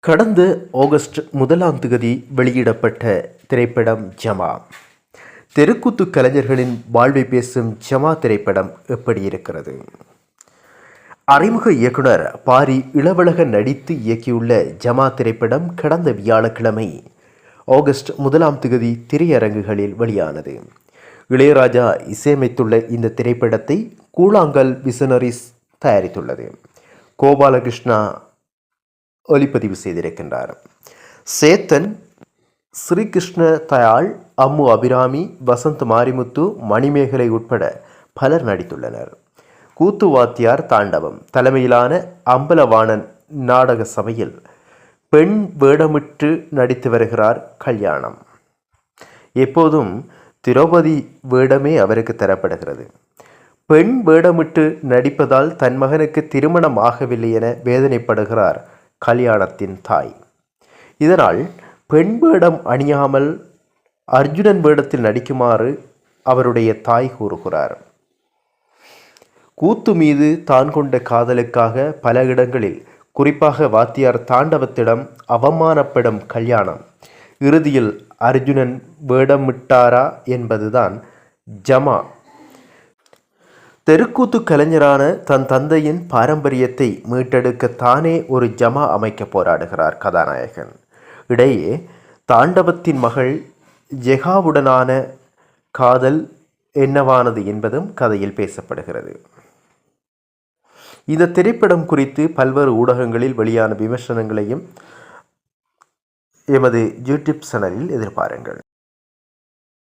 கடந்த ஆகஸ்ட் முதலாம் தேதி வெளியிடப்பட்ட திரைப்படம் ஜமா. தெருக்கூத்து கலைஞர்களின் வாழ்வை பேசும் ஜமா திரைப்படம் எப்படி இருக்கிறது? அறிமுக இயக்குனர் பாரி இளவழகன் நடித்து இயக்கியுள்ள ஜமா திரைப்படம் கடந்த வியாழக்கிழமை ஆகஸ்ட் முதலாம் தேதி திரையரங்குகளில் வெளியானது. இளையராஜா இசையமைத்துள்ள இந்த திரைப்படத்தை கூழாங்கல் விசனரிஸ் தயாரித்துள்ளது. கோபாலகிருஷ்ணா ஒளிப்பதிவு செய்திருக்கின்றார். சேத்தன் ஸ்ரீகிருஷ்ண தயாள் அம்மு அபிராமி வசந்த் மாரிமுத்து மணிமேகலை உட்பட பலர் நடித்துள்ளனர். கூத்து வாத்தியார் தாண்டவம் தலைமையிலான அம்பலவாணன் நாடக சபையில் பெண் வேடமிட்டு நடித்து வருகிறார் கல்யாணம். எப்போதும் திரௌபதி வேடமே அவருக்கு தரப்படுகிறது. பெண் வேடமிட்டு நடிப்பதால் தன் மகனுக்கு திருமணம் ஆகவில்லை என வேதனைப்படுகிறார் கல்யாணத்தின் தாய். இதனால் பெண் வேடம் அணியாமல் அர்ஜுனன் வேடத்தில் நடிக்குமாறு அவருடைய தாய் கூறுகிறார். கூத்து மீது தான் கொண்ட காதலுக்காக பல இடங்களில் குறிப்பாக வாத்தியார் தாண்டவத்திடம் அவமானப்படும் கல்யாணம். இறுதியில் அர்ஜுனன் வேடமிட்டாரா என்பதுதான் ஜமா. தெருக்கூத்து கலைஞரான தன் தந்தையின் பாரம்பரியத்தை மீட்டெடுக்க தானே ஒரு ஜமா அமைக்க போராடுகிறார் கதாநாயகன். இடையே தாண்டவத்தின் மகள் ஜெகாவுடனான காதல் என்னவானது என்பதும் கதையில் பேசப்படுகிறது. இந்த திரைப்படம் குறித்து பல்வேறு ஊடகங்களில் வெளியான விமர்சனங்களையும் எமது யூடியூப் சேனலில் எதிர்பாருங்கள்.